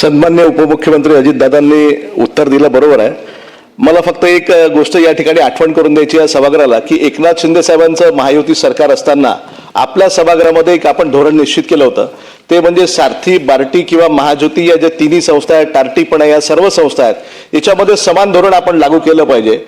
सन्मान्य उपमुख्यमंत्री अजितदादांनी उत्तर दिलं बरोबर आहे. मला फक्त एक गोष्ट या ठिकाणी आठवण करून द्यायची आहे सभागृहाला की एकनाथ शिंदे साहेबांचं महायुती सरकार असताना आपल्या सभागृहामध्ये एक आपण धोरण निश्चित केलं होतं. ते म्हणजे सारथी बार्टी किंवा महाज्योती या ज्या तिन्ही संस्था आहेत टार्टी पण आहे या सर्व संस्था आहेत याच्यामध्ये समान धोरण आपण लागू केलं पाहिजे.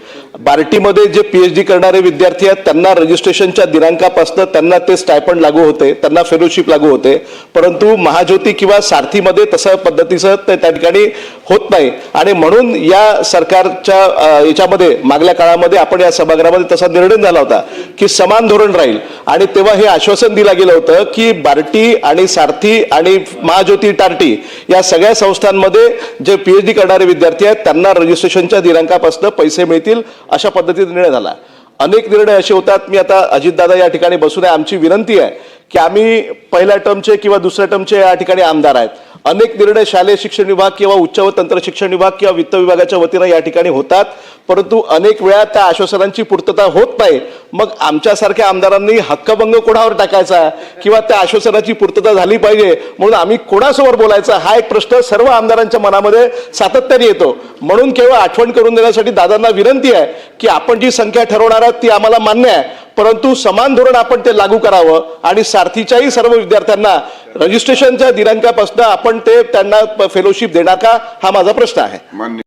बार्टीमध्ये जे पीएच डी करणारे विद्यार्थी आहेत त्यांना रजिस्ट्रेशनच्या दिनांकापासून त्यांना ते स्टायपंड लागू होते त्यांना फेलोशिप लागू होते. परंतु महाज्योती किंवा सारथीमध्ये तसं पद्धतीचं त्या ठिकाणी होत नाही. आणि म्हणून या सरकारच्या याच्यामध्ये मागल्या काळामध्ये आपण या सभागृहामध्ये तसा निर्णय झाला होता की समान धोरण राहील. आणि तेव्हा हे आश्वासन दिलं गेलं होतं की बार्टी आणि सारथी आणि महाज्योती टार्टी या सगळ्या संस्थांमध्ये जे पीएचडी करणारे विद्यार्थी आहेत त्यांना रजिस्ट्रेशनच्या दिनांकापासून पैसे मिळतील अशा पद्धतीचा निर्णय झाला. अनेक निर्णय असे होतात. मी आता अजितदादा या ठिकाणी बसून आहे. आमची विनंती आहे की आम्ही पहिल्या टर्मचे किंवा दुसऱ्या टर्मचे या ठिकाणी आमदार आहेत. अनेक निर्णय शालेय शिक्षण विभाग किंवा उच्च व तंत्र शिक्षण विभाग किंवा वित्त विभागाच्या वतीनं या ठिकाणी होतात. परंतु अनेक वेळा त्या आश्वासनांची पूर्तता होत नाही. मग आमच्यासारख्या आमदारांनी हक्कभंग कोणावर टाकायचा? किंवा त्या आश्वासनाची पूर्तता झाली पाहिजे? म्हणून आम्ही कोणासमोर बोलायचा? हा एक प्रश्न सर्व आमदारांच्या मनामध्ये सातत्याने येतो. म्हणून केवळ आठवण करून देण्यासाठी दादांना विनंती आहे की आपण जी संख्या ठरवणार आहात ती आम्हाला मान्य आहे. परंतु समान धोरण आपण ते लागू करावं आणि सारथीच्याही सर्व विद्यार्थ्यांना रजिस्ट्रेशनच्या दिनांकापासून आपण ते त्यांना फेलोशिप देणार का? हा माझा प्रश्न आहे.